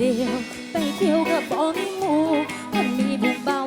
เดียว ไปเที่ยวกับบอมีหมูมันมีบุกเบา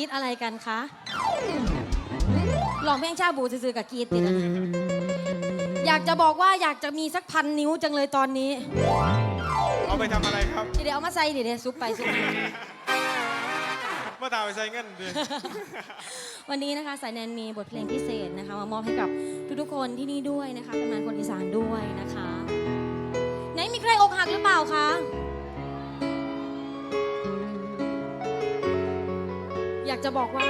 ีดอะไรกันคะลองเพลงชาบูซื้อกับกีดติดอะอยากจะบอกว่าอยากจะมีสักพันนิ้วจังเลยตอนนี้เอาไปทำอะไรครับ เดี๋ยวเอามาใส่ดิเดี๋ยวซุปไปซุปมามาตามไปใส่เงินดิวันนี้นะคะสายแนนมีบทเพลงพิเศษนะคะมามอบให้กับทุกๆคนที่นี่ด้วยนะคะกำนันคนอีสานด้วยนะคะ ไหนมีใครอกหักหรือเปล่าคะ อยากจะบอกว่า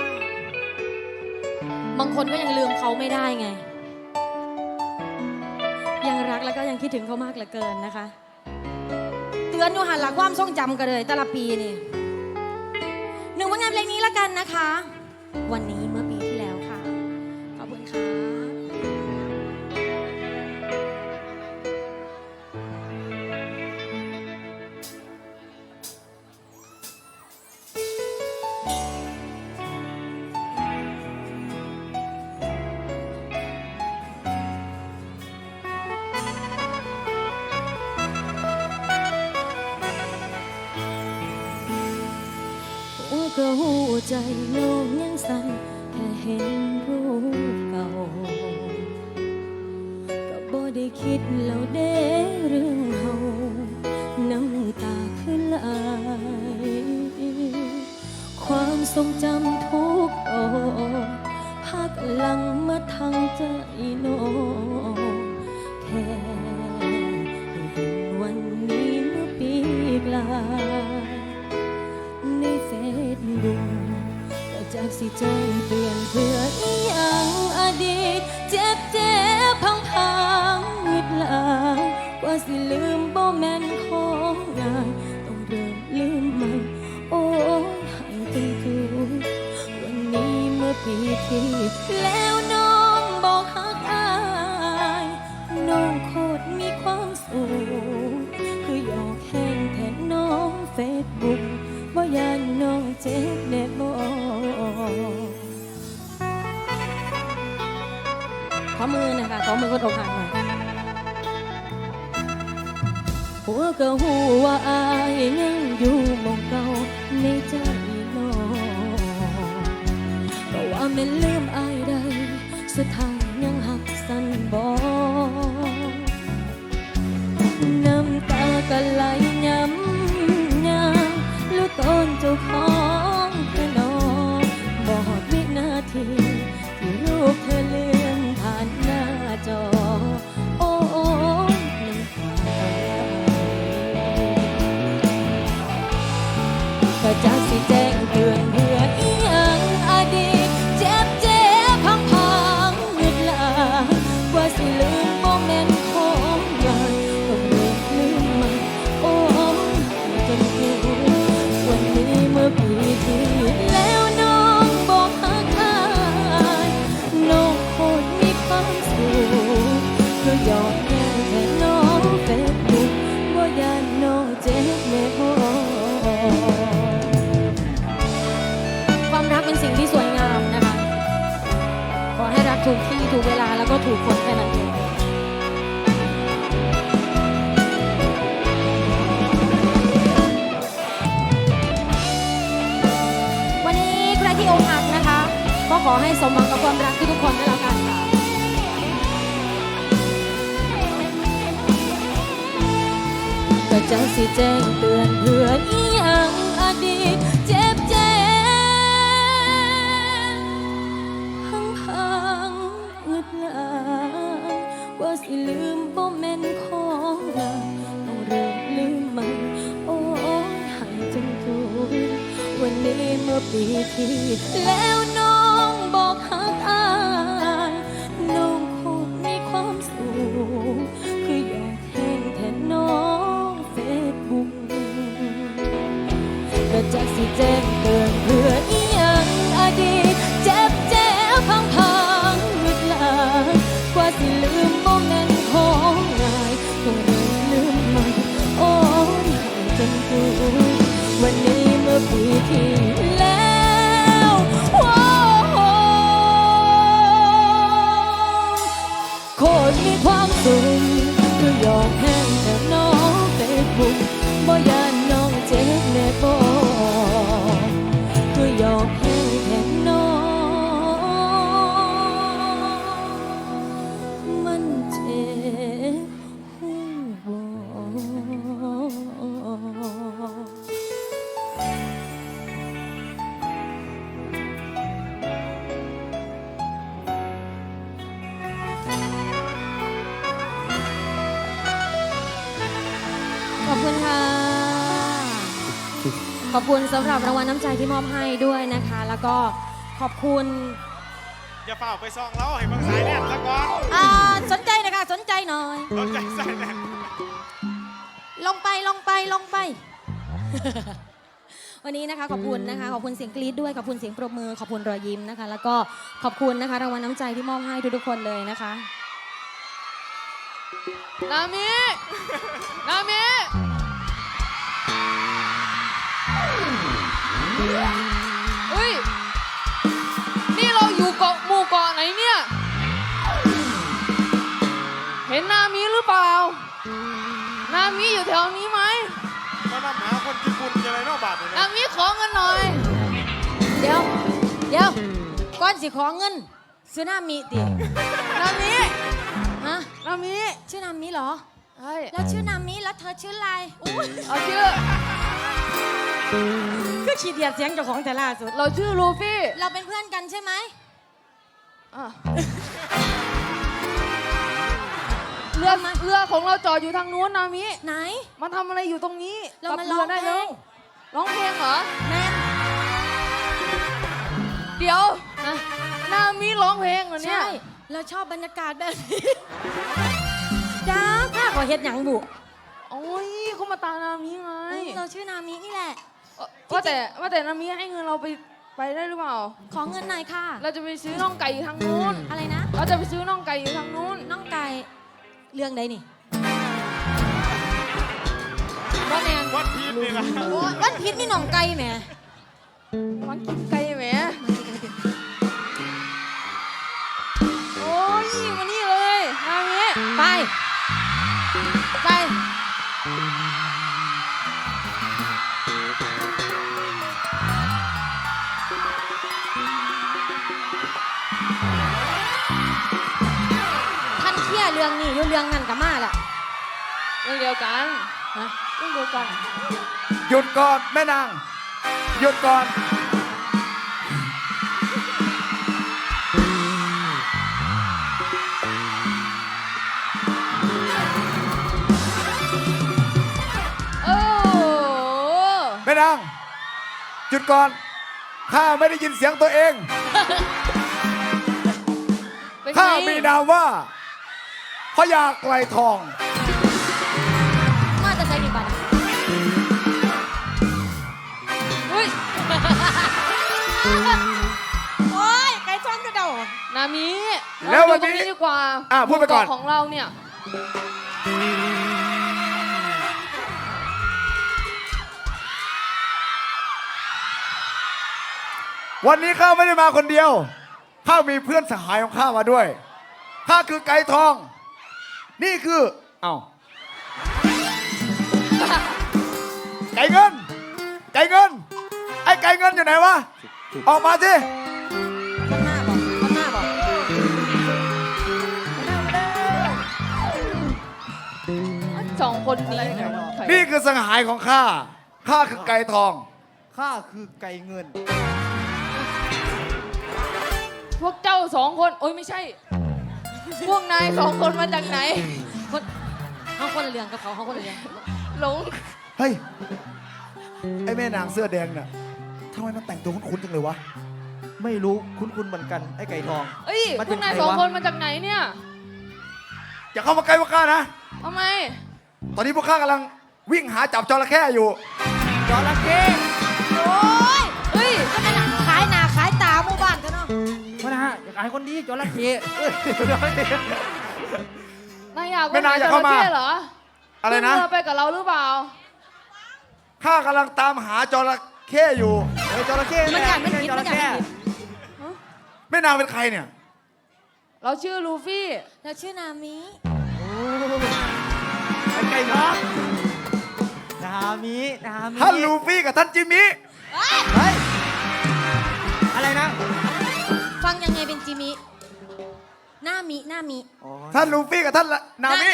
บางคนก็ยังลืมเขาไม่ได้ไง ยังรักแล้วก็ยังคิดถึงเขามากเหลือเกินนะคะ เตือนอยู่หันหลักความทรงจำกันเลยแต่ละปีนี่หนึ่งผลงานเพลงนี้ละกันนะคะ วันนี้ ก็หูใจโลกยังสั่นแค่เห็นรูปเก่า ก็บ่ได้คิดแล้วเด้เรื่องเฮาน้ำตาขึ้นไหลความทรงจำทุกโอพักหลังมาทางใจน้อง สิแจ้งเตือนเพื่ออีหยังอดีต เจ็บเจ็บพังพังๆมืดลางกว่าสิลืมบ่แม่นของง่ายต้องเริ่มลืมใหม่โอ้ยให้จนถูกวันนี้เมื่อปีที่แล้วนะ ขอมือหนะคะขอมือคนอกหักหน่อยหัวก็หูว่าอายยังอยู่มองเก่าในใจน้องก็ว่าแม่ลืมอายได้สุดท้ายยังหักสันบอน้ำตาก็ไหลย้ำยามแล้วตอนเจ้าของ แน่ความรักเป็นสิ่งที่สวยงามนะคะ ขอให้รักถูกที่ถูกเวลาแล้วก็ถูกคนแค่นั้นเองวันนี้ใครที่อกหักนะคะ ก็ขอให้สมหวังกับความรักทุกๆคนด้วยแล้วกัน จะสิแจ้งเตือนเพื่อน อบคุณสำหรับรางวัลน้ำใจที่มอบให้ด้วยนะคะ แล้วก็ขอบคุณอย่าเฝ้าไปซองเราให้เบังสายแน่นซะก่อนอ่าสนใจนะคะ สนใจหน่อยรถใจสายแน่นลงไปลงไปลงไป วันนี้นะคะขอบคุณนะคะ ขอบคุณเสียงกรี๊ดด้วย ขอบคุณเสียงปรบมือ ขอบคุณรอยยิ้มนะคะ แล้วก็ขอบคุณนะคะรางวัลน้ำใจที่มอบให้ทุกๆคนเลยนะคะ นามิ นามิ เฮ้ย นี่เราอยู่เกาะหมู่เกาะไหนเนี่ย เห็นนามิหรือเปล่า นามิอยู่แถวนี้ไหมมานำหาคนญี่ปุ่นยังไงนอกบาทเลยนานะมิขอเงินหน่อย เดี๋ยว เดี๋ยวก่อนสิขอเงินซื้อน้ามีตินามิ ฮะ นามิชื่อนามิเหรอใช่แล้วชื่อนามิแล้วเธอชื่ออะไร อุ้ยเอาชื่อ คือคือขี้เดียดเสียงเจ้าของแต่ล่าสุด เราชื่อลูฟี่เราเป็นเพื่อนกันใช่ไหมอะเรือเรือของเราจอดอยู่ทางนู้นนามิ ไหนมาทำอะไรอยู่ตรงนี้เรากลัมาบเรือได้ร้แล้อวงเพลงร้องเพลงเหรอ แม่เดี๋ยวฮะนามิร้องเพลงเหรอเนี่ยใช่เราชอบบรรยากาศแบบนี้จ้าข้าขอเฮ็ดหยังบุโอ้ยเขามาตามนามิไงเอ้ยเราชื่อนามินี่แหละ เอ่อว่าแต่ว่าแต่นามิให้เงินเราไปไปได้หรือเปล่า ขอเงินหน่อยค่ะ เราจะไปซื้อน่องไก่อยู่ทางนู้น อะไรนะ เราจะไปซื้อน่องไก่อยู่ทางนู้น น้องไก่ เรื่องใดนี่ ว่าแนนวัดพีนนี่นะโอ้ยวันพิษมีหน่องไก่แหมมันกินไก่ไหมโอ้ยมานี่เลยนามิไปไป เคลียร์เรื่องนี้อยู่เรื่องนั้นกับมาล่ะเรื่องเดียวกันฮะเรื่องเดียวกันหยุดก่อนแม่นาง หยุดก่อน โอ้โหแม่นาง หยุดก่อน ข้าไม่ได้ยินเสียงตัวเอง เป็นไงข้ามีนามว่า พญาไกลทอง มาจะใช้กี่บาทอุ้ย โอ้ยไก่จ้องกระเดานามิแล้ววันเราอยู่ตรงนี้นี้ดีกว่าอะพูดไปก่อน หมู่เาะของเราเนี่ย วันนี้ข้าไม่ได้มาคนเดียว ข้ามีเพื่อนสหายของข้ามาด้วย ข้าคือไก่ทอง นี่คือเอ้าไก่เงิน ไก่เงิน ไอ้ไก่เงินอยู่ไหนวะ ออกมาสิมันหน้าบอกมันหน้าบอกสองคนนี้นี่คือสหายของข้า ข้าคือไก่ทอง ข้าคือไก่เงิน พวกเจ้าสองคน โอ้ยไม่ใช่ พวกนายสองคนมาจากไหน คนเขาคนละเรื่องกับเขาเขาคนละเรื่องหลงเฮ้ย ไอ้แม่นางเสื้อแดงน่ะทำไมมันแต่งตัวคุ้นๆจังเลยวะ ไม่รู้คุ้นๆเหมือนกันไอ้ไก่ทอง เอ้ยมาพจาวกกนายไหนสองวะ คนมาจากไหนเนี่ยอย่าเข้ามาใกล้พวกข้านะ ทำไมตอนนี้พวกข้ากำลังวิ่งหาจับจระเข้อยู่ จระเข้โอ้ มานะฮะอยากขายคนดีจระเข้เอ้ยนายอยากไม่นายอยากเข้ามา จระเหรออะไรนะขึ้เรือไปกับเราหรือเปล่า ข้ากำลังตามหาจระเข้อยู่เฮ้ยจระเข้มันอยากไม่ใช่คิดจมันระอยากเข้ไม่คิดแม่นางเป็นใครเนี่ย เราชื่อลูฟี่ เราชื่อนามิโอ้ไอ้ไก่ทองนามินามิท่านลูฟี่กับท่านจิมมี่เฮ้ยอะไรนะ ฟังยังไงเป็นจิมิ หน้ามิ หน้ามิ อ๋อท่านลูฟี่กับท่านละนามิ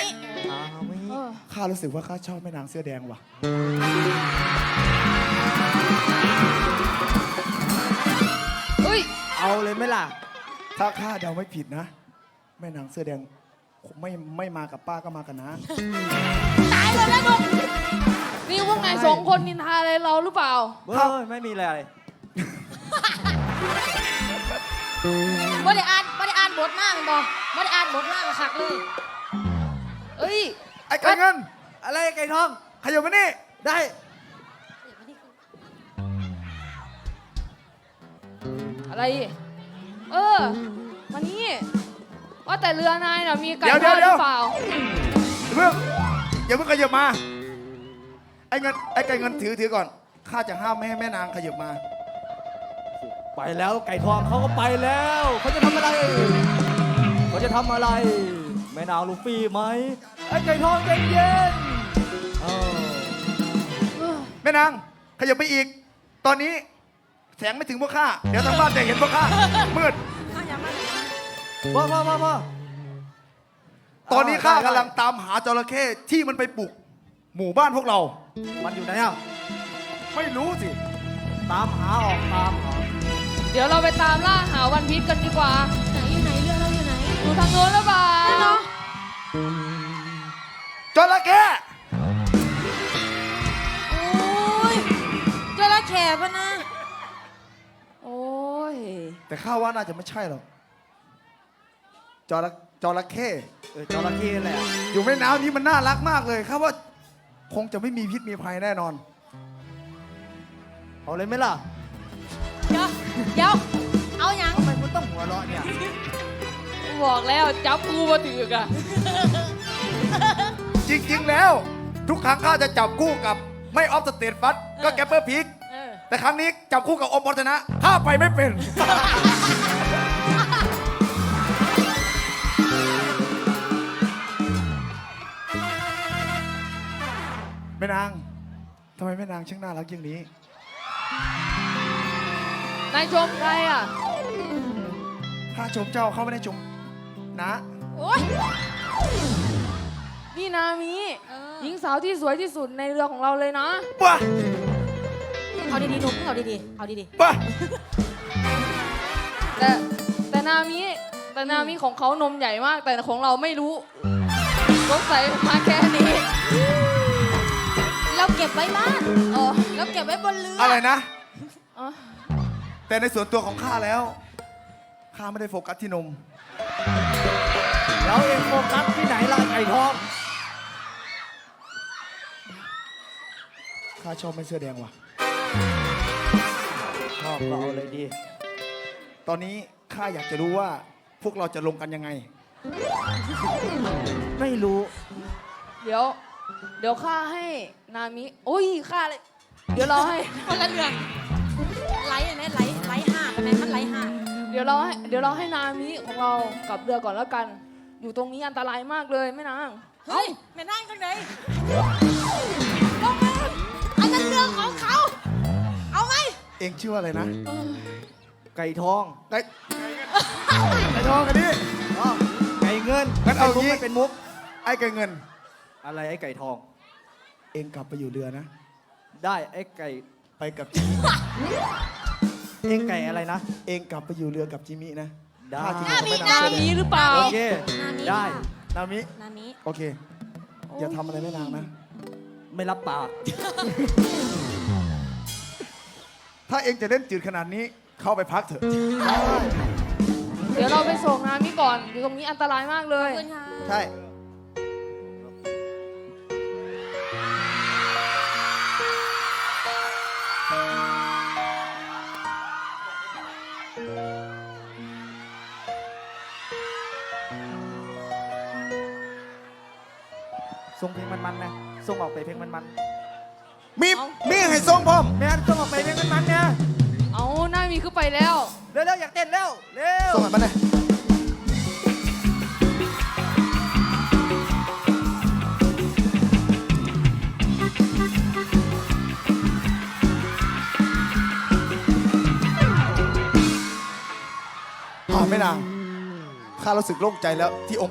นามิเออข้ารู้สึกว่าข้าชอบแม่นางเสื้อแดงว่ะเฮ้ย เอาเลยไหมล่ะ ถ้าข้าเดาไม่ผิดนะ แม่นางเสื้อแดงคงไม่ไม่มากับป้าก็มากันนะ ตายหมดแล้วมึงนี่พวกนายสองคนนินทาอะไรเราหรือเปล่าเว้ย ไม่มีอะไร บ่ได้อ่านบ่ได้อ่านบทมากมันบอกบ่ได้อ่านบทมากคักเลยเอ้ยไอ้ไก่เงิน อะไรไก่ทอง ขยับมานี่ ได้อะไร เออมานี่ว่าแต่เรือนายน่ะมีไก่เดี๋ยวทอดหเดี๋รืยวอเปล่าอย่าเพิ่งอย่าเพิ่งขยับมา ไอ้เงินไอ้ไก่เงินถือถือก่อน ข้าจะห้ามไม่ให้แม่นางขยับมา ไปแล้วไก่ทองเขาก็ไปแล้ว เขาจะทำอะไร เขาจะทำอะไร แม่นางลูฟี่ไหมไอ้ไก่ทองใจเย็นเออแม่นางขยับไปอีก ตอนนี้แสงไม่ถึงพวกข้า เดี๋ยวทางบ้านจะเห็นพวกข้า มืดพ่อพ่อพ่อพ่อตอนนี้ข้าได้กำลังตามหาจระเข้ที่มันไปปลุก หมู่บ้านพวกเรา มันอยู่ไหนอะ ไม่รู้สิ ตามหาออกตามหา เดี๋ยวเราไปตามล่าหาวันพีชกันดีกว่า ไหนอยู่ไหนเรือเราอยู่ไหนอยู่ทางโน้นหรือเปล่าจระเข้โอ้ยจระเข้ปะนะ โอ้ย แต่ข้าว่าน่าจะไม่ใช่หรอกจระจระเข้เออจระเข้แหละ อยู่แม่น้ำนี้มันน่ารักมากเลยข้าว่าคงจะไม่มีพิษมีภัยแน่นอน เอาเลยไหมล่ะ เดี๋ยว เดี๋ยว เอาหยังทำไมคุณต้องหัวเราะเนี่ย บอกแล้วจับกูมาถือกอะจริงๆแล้ว ทุกครั้งข้าจะจับคู่กับไม่ออฟสเตทฟัตก็แกปเปอร์พีกเออแต่ครั้งนี้จับคู่กับอมวัฒนะข้าไปไม่เป็น แม่นางทำไมแม่นางช่างน่ารักอย่างนี้ นายชมใครอะ ข้าชมเจ้าเขาไม่ได้ชมนะ โอ้ยนี่นามิเออ หญิงสาวที่สวยที่สุดในเรือของเราเลยนะป่ะเอาดีๆหนุ่มเอาดีๆ เอาดีป่ะแต่แต่นามิแต่นามิของเขานมใหญ่มาก แต่ของเราไม่รู้สงสัยมาแค่นี้ๆ เราเก็บไว้บ้าน อ๋อ เราเก็บไว้บนเรืออะไรนะ อ๋อ แต่ในส่วนตัวของข้าแล้วข้าไม่ได้โฟกัสที่นมแล้วเองโฟกัสที่ไหนล่ะไก่ทองข้าชอบไม่เสื้อแดงว่ะ ชอบก็เอาเลยดี ตอนนี้ข้าอยากจะรู้ว่าพวกเราจะลงกันยังไง ไม่รู้ เดี๋ยว เดี๋ยวข้าให้นามิโอ้ยข้าเลย เดี๋ยวเราให้ คนละเรือไหลเห็นไหมไหล ไหลห่างเห็นไหมมันไหลห่างเดี๋ยวเราให้เดี๋ยวเราให้นามิของเรากลับเรือก่อนแล้วกัน อยู่ตรงนี้อันตรายมากเลยแม่นาง เฮ้ยไม่นั่งจังไหนลงมาอันนั้นเรื่องของเขา เอาไหมเองชื่อว่าอะไรนะ ไก่ทองไก่ไก่ทองกันดิอ้าวไก่เงินงั้นเอาไก่มุกงี้ไม่เป็นมุก ไอ้ไก่เงิน อะไรไอ้ไก่ทอง เองกลับไปอยู่เรือนะ ได้ไอ้ไก่ไปกับจิมิ เองไก่อะไรนะ เองกลับไปอยู่เรือกับจิมินะได้ข้าที่อยู่กับแม่นาน้ำเสื้อแดมิงหรือเปล่า โอเค นามิได้ ค่ะ นามิ นามิโอเค อย่าทำอะไรแม่นางนะ ไม่รับปาก ถ้าเองจะเล่นจืดขนาดนี้เข้าไปพักเถอะ เดี๋ยวเราไปส่งนามิก่อน อยู่ตรงนี้อันตรายมากเลยขอบคุณค่ะ ใช่ ส่งเพลงมันๆนะส่งออกไปเพลงมันมีมีให้ทรงพร้อมๆแม่ส่งออกไปเพลงมันๆเนี่ยเอานามิขึ้นไปแล้ว เร็วๆอยากเต้นแล้วเร็วส่งให้มันเลยอ่า ม่นาง ข้ารู้สึกโล่งใจแล้วที่องค์